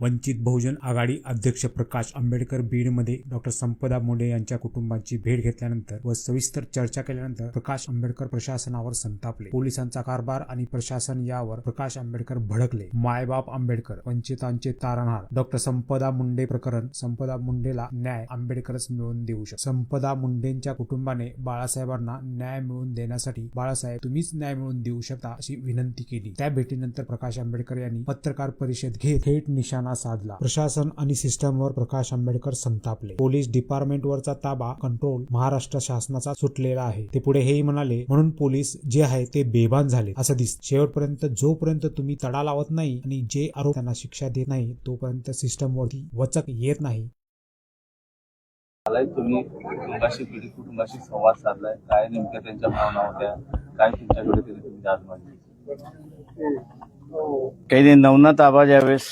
वंचित बहुजन आघाडी अध्यक्ष प्रकाश आंबेडकर बीडमध्ये डॉक्टर संपदा मुंडे यांच्या कुटुंबाची भेट घेतल्यानंतर व सविस्तर चर्चा केल्यानंतर प्रकाश आंबेडकर प्रशासनावर संतापले. पोलिसांचा कारभार आणि प्रशासन यावर प्रकाश आंबेडकर भडकले. मायबाप आंबेडकर वंचितांचे तारणहार डॉक्टर संपदा मुंडे प्रकरण संपदा मुंडेला न्याय आंबेडकरच मिळवून देऊ शकतो. संपदा मुंडेंच्या कुटुंबाने बाळासाहेबांना न्याय मिळवून देण्यासाठी बाळासाहेब तुम्हीच न्याय मिळवून देऊ शकता अशी विनंती केली. त्या भेटीनंतर प्रकाश आंबेडकर यांनी पत्रकार परिषद घेत थेट निशाणा साधला. प्रशासन आणि सिस्टमवर प्रकाश आंबेडकर संतापले. पोलीस डिपार्टमेंटवरचा ताबा कंट्रोल महाराष्ट्र शासनाचा सुटलेला आहे. ते पुढे हेही म्हणाले म्हणून पोलीस जे आहे ते बेभान झाले. असं दिसत. शेवटपर्यंत जोपर्यंत तुम्ही तडा लावत नाही आणि जे आरोप त्यांना शिक्षा देत नाही तोपर्यंत सिस्टमवरती वचक येत नाही. तुम्ही कुटुंबाशी पीडित कुटुंबाशी संवाद साधलाय. काय नेमक्या त्यांच्या भावना होत्या? काय तुमच्याकडे तरी तुम्ही मागली काही नाही नवनाथ आबा ज्यावेळेस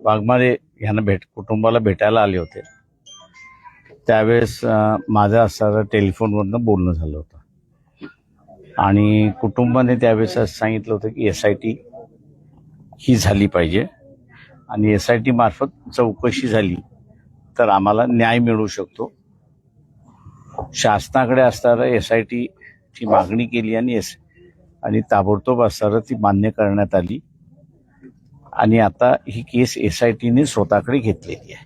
वाघमारे यांना भेट कुटुंबाला भेटायला आले होते. त्यावेळेस माझं असणारं टेलिफोनवरनं बोलणं झालं होतं. आणि कुटुंबाने त्यावेळेस असं सांगितलं होतं की एस आय टी ही झाली पाहिजे. आणि एस आय टी मार्फत चौकशी झाली तर आम्हाला न्याय मिळू शकतो. शासनाकडे असणारं एस आय टीची मागणी केली आणि एस आणि ताबडतोब असणारं ती मान्य करण्यात आली. आणि आता ही केस एस आय टीने स्वतःकडे घेतलेली आहे.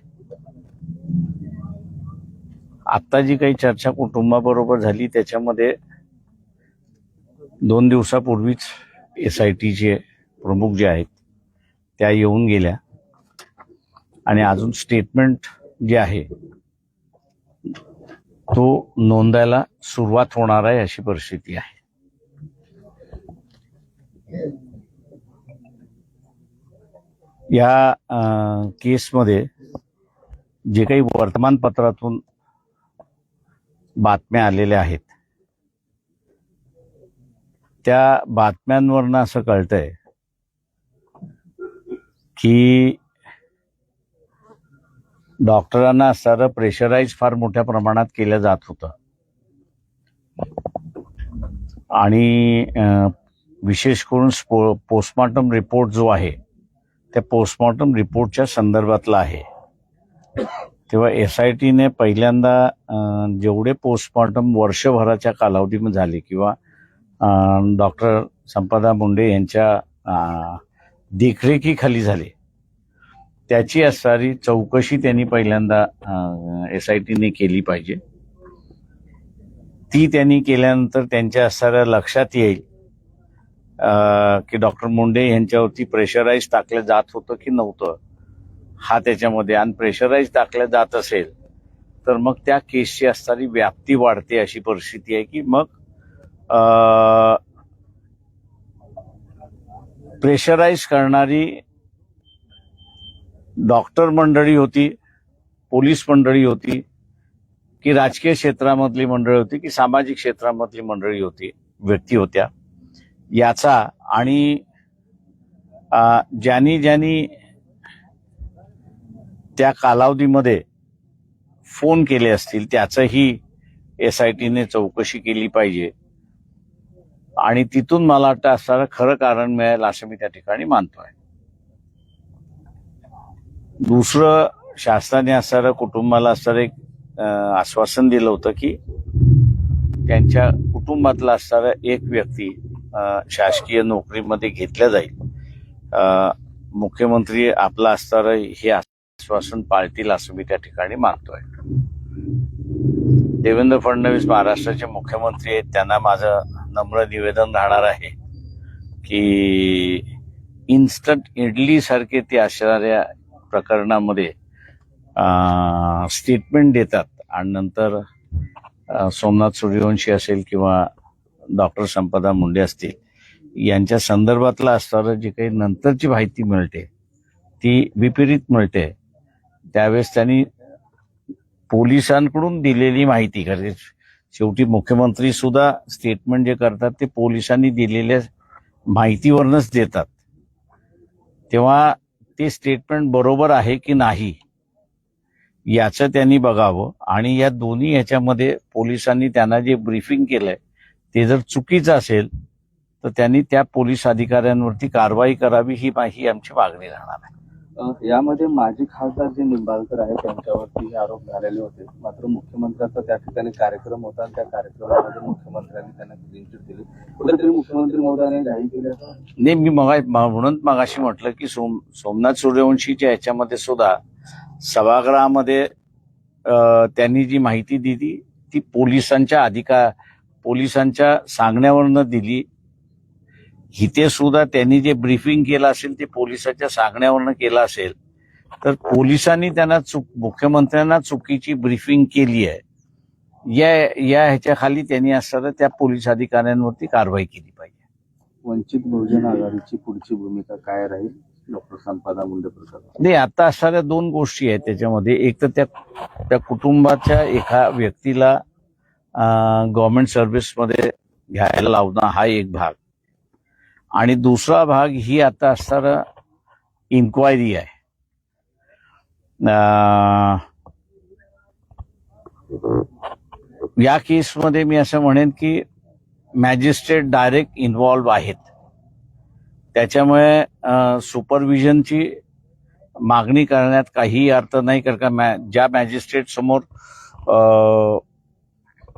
आत्ता जी काही चर्चा कुटुंबाबरोबर झाली त्याच्यामध्ये दोन दिवसापूर्वीच एस आय टीचे प्रमुख जे आहेत त्या येऊन गेल्या. आणि अजून स्टेटमेंट जे आहे तो नोंदायला सुरुवात होणार आहे अशी परिस्थिती आहे. या केसमध्ये जे काही वर्तमानपत्रातून बातम्या आलेल्या आहेत त्या बातम्यांवरनं असं कळतंय की डॉक्टरांना असणारं प्रेशराईज फार मोठ्या प्रमाणात केलं जात होतं. आणि विशेष करून स्पो पोस्टमॉर्टम रिपोर्ट जो आहे त्या पोस्टमॉर्टम रिपोर्टच्या संदर्भातला आहे. तेव्हा एस आय टीने पहिल्यांदा जेवढे पोस्टमॉर्टम वर्षभराच्या कालावधीमध्ये झाले किंवा डॉक्टर संपदा मुंडे यांच्या देखरेखीखाली झाले त्याची असणारी चौकशी त्यांनी पहिल्यांदा एस आय टीने केली पाहिजे. ती त्यांनी केल्यानंतर त्यांच्या असणाऱ्या लक्षात येईल की डॉक्टर मुंडे यांच्यावरती प्रेशराईज टाकलं जात होतं की नव्हतं? हा त्याच्यामध्ये. आणि प्रेशराईज टाकलं जात असेल तर मग त्या केसची असणारी व्याप्ती वाढते अशी परिस्थिती आहे की मग प्रेशराईज करणारी डॉक्टर मंडळी होती पोलीस मंडळी होती की राजकीय क्षेत्रामधली मंडळी होती की सामाजिक क्षेत्रामधली मंडळी होती व्यक्ती होत्या. याचा आणि ज्यांनी ज्यांनी त्या कालावधीमध्ये फोन केले असतील त्याचंही एस आय टीने चौकशी केली पाहिजे. आणि तिथून मला वाटतं असणारं खरं कारण मिळेल असं मी त्या ठिकाणी मानतोय. दुसरं शासनाने असणारं कुटुंबाला असणारं एक आश्वासन दिलं होतं की त्यांच्या कुटुंबातला असणारा एक व्यक्ती शासकीय नोकरीमध्ये घेतल्या जाईल. मुख्यमंत्री आपला असणारं हे आश्वासन पाळतील असं मी त्या ठिकाणी मानतोय. देवेंद्र फडणवीस महाराष्ट्राचे मुख्यमंत्री आहेत. त्यांना माझं नम्र निवेदन राहणार आहे की इन्स्टंट इडली सारखे ते असणाऱ्या प्रकरणामध्ये स्टेटमेंट देतात. आणि नंतर सोमनाथ सूर्यवंशी असेल किंवा डॉक्टर संपदा मुंडे असतील यांच्या संदर्भातला असणारं जे काही नंतरची माहिती मिळते ती विपरीत मिळते. त्यावेळेस त्यांनी पोलिसांकडून दिलेली माहिती कारण शेवटी मुख्यमंत्री सुद्धा स्टेटमेंट जे करतात ते पोलिसांनी दिलेल्या माहितीवरनच देतात. तेव्हा ते स्टेटमेंट बरोबर आहे की नाही याचं त्यांनी बघावं. आणि या दोन्ही ह्याच्यामध्ये पोलिसांनी त्यांना जे ब्रीफिंग केलंय ते जर चुकीचं असेल तर त्यांनी त्या पोलीस अधिकाऱ्यांवरती कारवाई करावी ही ही आमची मागणी राहणार आहे. यामध्ये माजी खासदार जे निंबाळकर आहेत त्यांच्यावरती हे आरोप झालेले होते. मात्र मुख्यमंत्र्यांचा त्या ठिकाणी कार्यक्रम होता आणि त्या कार्यक्रमामध्ये मुख्यमंत्र्यांनी त्यांना क्लीन चिट दिली. कुठेतरी मुख्यमंत्री महोदयाने जाहीर केलं नाही मी मगा म्हणून मगाशी म्हटलं की सोम सोमनाथ सूर्यवंशीच्या ह्याच्यामध्ये सुद्धा सभागृहामध्ये त्यांनी जी माहिती दिली ती पोलिसांच्या अधिकार पोलिसांच्या सांगण्यावरनं दिली. इथे सुद्धा त्यांनी जे ब्रीफिंग केलं असेल ते पोलिसाच्या सांगण्यावरनं केलं असेल. तर पोलिसांनी त्यांना चुक मुख्यमंत्र्यांना चुकीची ब्रीफिंग केली आहे. या या ह्याच्या खाली त्यांनी असताना त्या पोलीस अधिकाऱ्यांवरती कारवाई केली पाहिजे. वंचित बहुजन आघाडीची पुढची भूमिका काय राहील? डॉक्टर संपदा मुंडे प्रकरण नाही आता असणाऱ्या दोन गोष्टी आहेत त्याच्यामध्ये. एक तर त्या त्या कुटुंबाच्या एका व्यक्तीला गव्हर्नमेंट सर्व्हिसमध्ये घ्यायला लावणं हा एक भाग. आणि दुसरा भाग ही आता असणारा इन्क्वायरी आहे. या केसमध्ये मी असं म्हणेन की मॅजिस्ट्रेट डायरेक्ट इन्व्हॉल्व्ह आहेत. त्याच्यामुळे सुपरविजनची मागणी करण्यात काही अर्थ नाही कारण का मॅ ज्या मॅजिस्ट्रेट समोर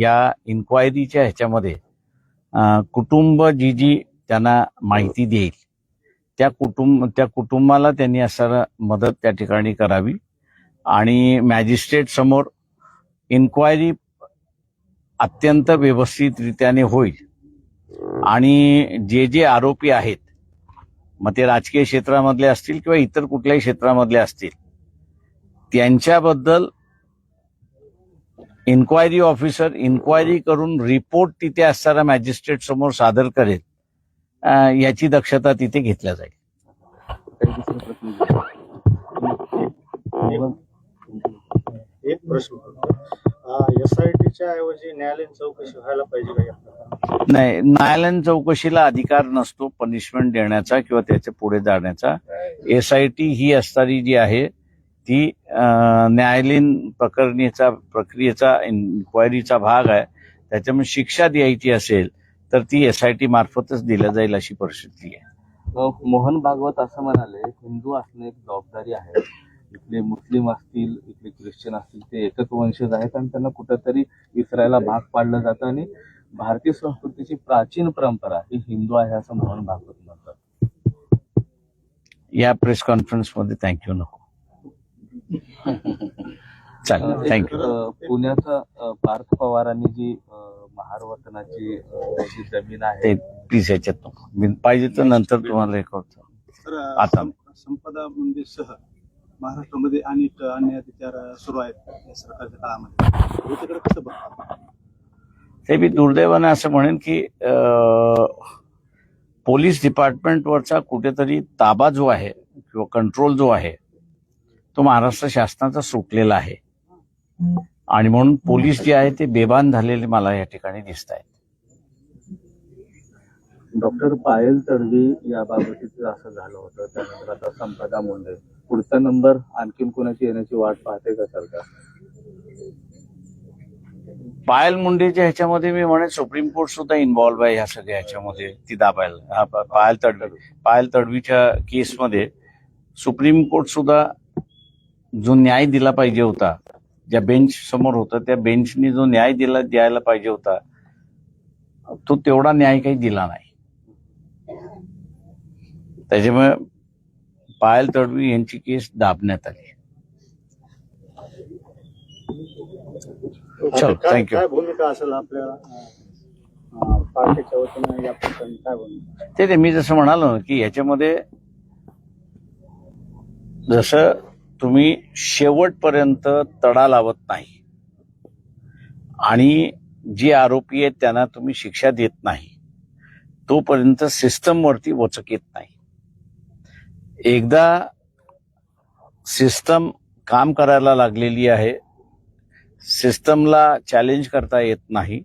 या इन्क्वायरीच्या ह्याच्यामध्ये कुटुंब जी जी त्यांना माहिती देईल त्या कुटुंब त्या कुटुंबाला त्यांनी असं मदत त्या ठिकाणी करावी. आणि मॅजिस्ट्रेट समोर इन्क्वायरी अत्यंत व्यवस्थितरित्याने होईल. आणि जे जे आरोपी आहेत मग ते राजकीय क्षेत्रामधले असतील किंवा इतर कुठल्याही क्षेत्रामधले असतील त्यांच्याबद्दल इन्क्वायरी ऑफिसर इन्क्वायरी करून रिपोर्ट तिथे असताना मॅजिस्ट्रेट समोर सादर करेल. याची दक्षता तिथे घेतल्या जाईल. एक प्रश्न. एस आय टीच्या ऐवजी न्यायालयीन चौकशी व्हायला पाहिजे का? नाही न्यायालयीन चौकशीला अधिकार नसतो पनिशमेंट देण्याचा किंवा त्याच्या पुढे जाण्याचा. एस आय टी ही असणारी जी आहे ती न्यायालयीन प्रकरणीचा प्रक्रियेचा इन्क्वायरीचा भाग आहे. त्याच्यामुळे शिक्षा द्यायची असेल तर ती एस आय टी मार्फतच दिल्या जाईल अशी परिस्थिती आहे. अ, मोहन भागवत असं म्हणाले हिंदू असणे एक जबाबदारी आहे. इथले मुस्लिम असतील इथले ख्रिश्चन असतील ते एकच वंशज आहेत आणि त्यांना कुठेतरी इस्रायलला भाग पाडलं जातं आणि भारतीय संस्कृतीची प्राचीन परंपरा ही हिंदू आहे असं मोहन भागवत म्हणतात. या प्रेस कॉन्फरन्समध्ये थँक्यू नको. चालेल. थँक्यू पुण्याचा पार्थ पवारांनी जी अ, जी जमीन आहे. प्लीज याच्यात पाहिजे तर नंतर तुम्हाला हे करतो. तर आता. संपदा मुंडेसह महाराष्ट्रामध्ये अनेक अन्य अत्याचार सुरू आहेत या सरकारच्या काळामध्ये. याच्याकडे कसं बघतात ते मी दुर्दैवाने असं म्हणेन की पोलीस डिपार्टमेंटवरचा कुठेतरी ताबा जो आहे किंवा कंट्रोल जो आहे तो महाराष्ट्र शासनाचा सुटलेला आहे. आणि म्हणून पोलीस जे आहे ते बेभान झालेले मला या ठिकाणी दिसत आहेत डॉक्टर पायल तडवी याबाबतीच असं झालं होतं. त्यानंतर आता संपदा मुंडे. पुढचा नंबर आणखीन कोणाची येण्याची वाट पाहते का सरकार? पायल मुंडेच्या ह्याच्यामध्ये मी म्हणेन सुप्रीम कोर्ट सुद्धा इन्व्हॉल्व्ह आहे ह्या सगळ्या ह्याच्यामध्ये ती दाबायला. पायल तडवी पायल तडवीच्या केसमध्ये सुप्रीम कोर्ट सुद्धा जो न्याय दिला पाहिजे होता ज्या बेंच समोर होता त्या बेंचनी जो न्याय दिला द्यायला पाहिजे होता तो तेवढा न्याय काही दिला नाही. त्याच्यामुळे पायल तडवी यांची केस दाबण्यात आली. चल, काय thank you. काय भूमिका असेल आपल्या अं, पार्टीच्या वतीनं या प्रकरणी? काय भूमिका? ते मी जसं म्हणालो की याच्यामध्ये जसं तुम्ही शेवटपर्यंत तडा लावत नाही. आणि जे आरोपी आहेत त्यांना तुम्ही शिक्षा देत नाही. तोपर्यंत सिस्टमवरती वचक येत नाही. एकदा सिस्टम काम करायला लागलेली आहे. सिस्टमला चॅलेंज करता येत नाही.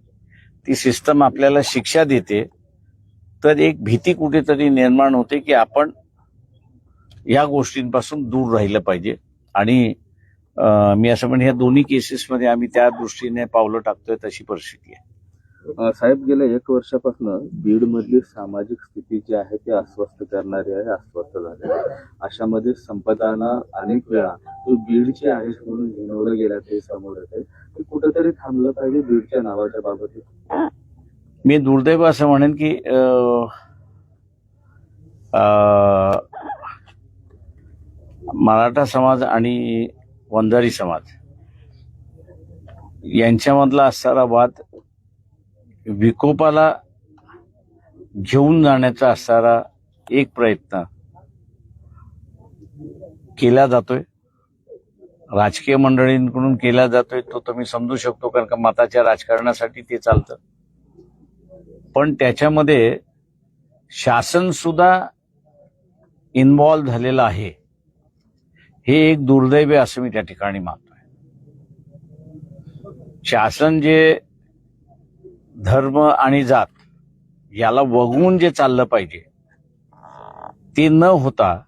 ती सिस्टम आपल्याला शिक्षा देते. तर एक भीती कुठेतरी निर्माण होते की आपण या गोष्टींपासून दूर राहिलं पाहिजे. आणि मी असं म्हणेन ह्या दोन्ही केसेसमध्ये आम्ही त्या दृष्टीने पावलं टाकतोय तशी परिस्थिती आहे. साहेब गेल्या एक वर्षापासून बीड मधली सामाजिक स्थिती जी आहे ती अस्वस्थ करणारी आहे अस्वस्थ झाली आहे. अशामध्ये संपदानं अनेक वेळा तू बीडची आहेस म्हणून हिनवलं गेलं ते समोर येते ते कुठेतरी थांबलं पाहिजे बीडच्या नावाच्या बाबतीत? मी दुर्दैव असं म्हणेन की मराठा समाज आणि वंजारी समाज यांच्यामधला असणारा वाद विकोपाला घेऊन जाण्याचा असणारा एक प्रयत्न केला जातोय. राजकीय मंडळींकडून केला जातोय तो तुम्ही समजू शकतो कारण का मताच्या राजकारणासाठी ते चालतं. पण त्याच्यामध्ये शासन सुद्धा इन्वॉल्व्ह झालेलं आहे. हे एक दुर्दैव असं मी त्या ठिकाणी मानतोय. शासन जे धर्म आणि जात याला वगवून जे चाललं पाहिजे ते न होता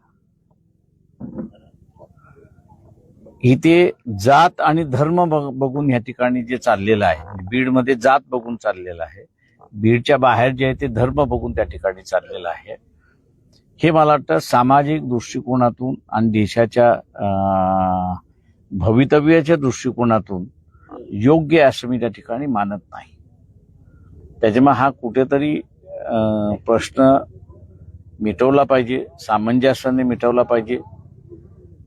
इथे जात आणि धर्म बघ- बघून या ठिकाणी जे चाललेलं आहे म्हणजे बीडमध्ये जात बघून चाललेलं आहे बीडच्या बाहेर जे आहे ते धर्म बघून त्या ठिकाणी चाललेलं आहे. हे मला वाटतं सामाजिक दृष्टिकोनातून आणि देशाच्या भवितव्याच्या दृष्टिकोनातून योग्य असं मी त्या ठिकाणी मानत नाही. त्याच्यामुळे हा कुठेतरी प्रश्न मिटवला पाहिजे सामंजस्याने मिटवला पाहिजे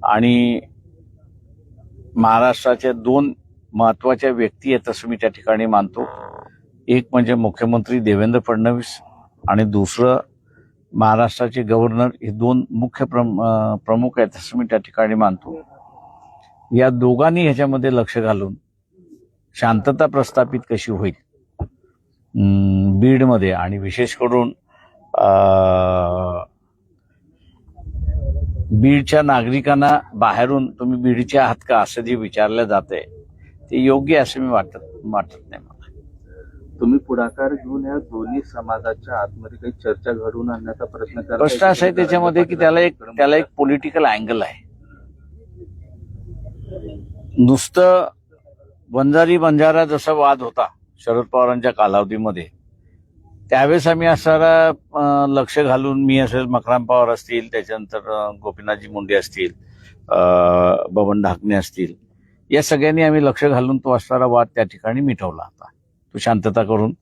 आणि महाराष्ट्राच्या दोन महत्त्वाच्या व्यक्ती आहेत असं मी त्या ठिकाणी मानतो. एक म्हणजे मुख्यमंत्री देवेंद्र फडणवीस आणि दुसरं महाराष्ट्राचे गव्हर्नर हे दोन मुख्य प्रम- प्रमुख आहेत असं मी त्या ठिकाणी मानतो. या दोघांनी ह्याच्यामध्ये लक्ष घालून शांतता प्रस्थापित कशी होईल बीडमध्ये आणि विशेष करून बीडच्या नागरिकांना बाहेरून तुम्ही बीडचे आहात का असं जे विचारलं जात आहे ते योग्य असं मी वाटत वाटत नाही तुम्ही पुढाकार घेऊन या दोन्ही समाजाच्या आतमध्ये काही चर्चा घडवून आणण्याचा प्रयत्न करा. प्रश्न असा आहे त्याच्यामध्ये की त्याला एक त्याला एक पॉलिटिकल अँगल आहे. नुसतं वंजारी बंजारा जसा वाद होता शरद पवारांच्या कालावधीमध्ये त्यावेळेस आम्ही असणारा लक्ष घालून मी असेल मकराम पवार असतील त्याच्यानंतर गोपीनाथजी मुंडे असतील बबन ढाकणे असतील या सगळ्यांनी आम्ही लक्ष घालून तो असणारा वाद त्या ठिकाणी मिटवला होता. तो शांतता करून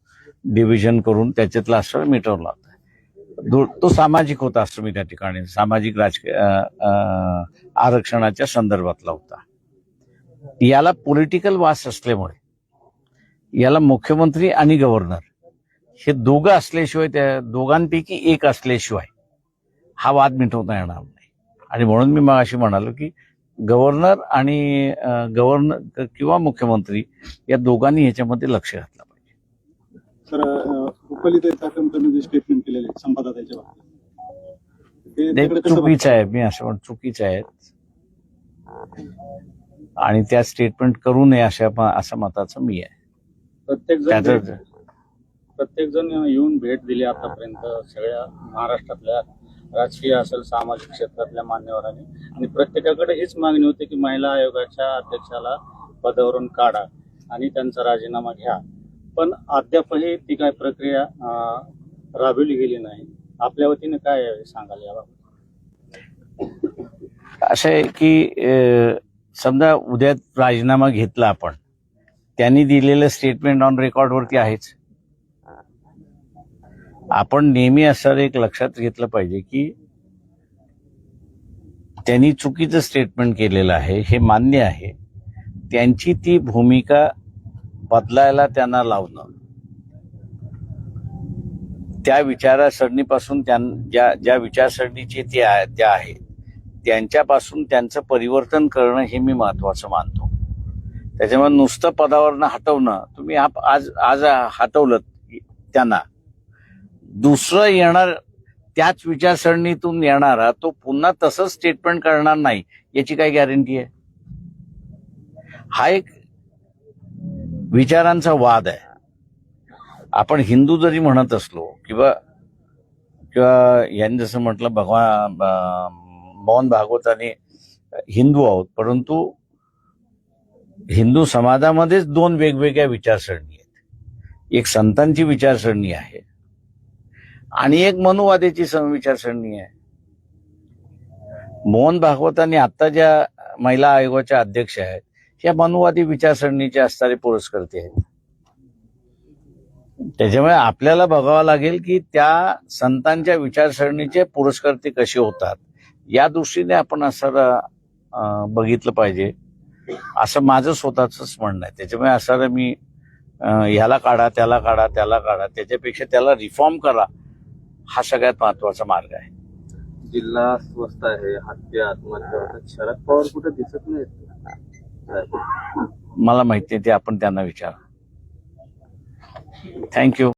डिव्हिजन करून त्याच्यातला आश्रम मिटवला होता दो- तो सामाजिक होता आश्रमी मी त्या ठिकाणी. सामाजिक राजकीय आरक्षणाच्या संदर्भातला होता. याला पॉलिटिकल वास असल्यामुळे याला मुख्यमंत्री आणि गव्हर्नर हे दोघं असल्याशिवाय त्या दोघांपैकी एक असल्याशिवाय हा वाद मिटवता येणार नाही. आणि म्हणून मी मग अशी म्हणालो की गव्हर्नर आणि गव्हर्नर किंवा मुख्यमंत्री या दोघांनी ह्याच्यामध्ये लक्ष घातलं पाहिजे. स्टेटमेंट केलेले चुकीचं आहे मी असं म्हणतो चुकीचं आहे. आणि त्या स्टेटमेंट करू नये अशा असं मताचं मी आहे. प्रत्येक जण प्रत्येक जण येऊन भेट दिली आतापर्यंत सगळ्या महाराष्ट्रातल्या राजकीय असेल सामाजिक क्षेत्रातल्या मान्यवरांनी. आणि प्रत्येकाकडे हीच मागणी होती की महिला आयोगाच्या अध्यक्षाला पदावरून काढा आणि त्यांचा राजीनामा घ्या. पण अद्यापही ती काय प्रक्रिया राबवली गेली नाही. आपल्या वतीने काय सांगाल याबाबत? असं आहे की समजा उद्या राजीनामा घेतला आपण त्यांनी दिलेलं स्टेटमेंट ऑन रेकॉर्डवरती आहेच. आपण नेहमी असं एक लक्षात घेतलं पाहिजे की त्यांनी चुकीचं स्टेटमेंट केलेलं आहे हे मान्य आहे. त्यांची ती भूमिका बदलायला त्यांना लावणं. त्या विचारसरणीपासून त्यां ज्या ज्या विचारसरणीचे ते त्या आहेत त्यांच्यापासून त्यांचं परिवर्तन करणं हे मी महत्वाचं मानतो. त्याच्यामुळे नुसतं पदावरनं हटवणं तुम्ही आप- आज आज हटवलं त्यांना दुसरं येणार त्याच विचारसरणीतून येणारा तो पुन्हा तसंच स्टेटमेंट करणार नाही याची काय गॅरंटी आहे? हा एक विचारांचा वाद आहे. आपण हिंदू जरी म्हणत असलो किंवा किंवा यांनी जसं म्हटलं भगवान मोहन भागवताने हिंदू आहोत परंतु हिंदू समाजामध्येच दोन वेगवेगळ्या विचारसरणी आहेत. एक संतांची विचारसरणी आहे आणि एक मनुवादाची विचारसरणी आहे. मोहन भागवतांनी आता ज्या महिला आयोगाच्या अध्यक्ष आहेत या मनुवादी विचारसरणीचे असणारे पुरस्कर्ते आहेत. त्याच्यामुळे आपल्याला बघावं लागेल की त्या संतांच्या विचारसरणीचे पुरस्कर्ते कसे होतात या दृष्टीने आपण असं बघितलं पाहिजे. असं माझं स्वतःच म्हणणं आहे. त्याच्यामुळे असं मी ह्याला काढा त्याला काढा त्याला काढा त्याच्यापेक्षा त्याला रिफॉर्म करा. हा सगळ्यात महत्त्वाचा मार्ग आहे. जिल्हा स्वस्त आहे हत्या आत्महत्या शरद पवार कुठे दिसत नाहीत? मला माहिती आहे ते आपण त्यांना विचारा. थँक्यू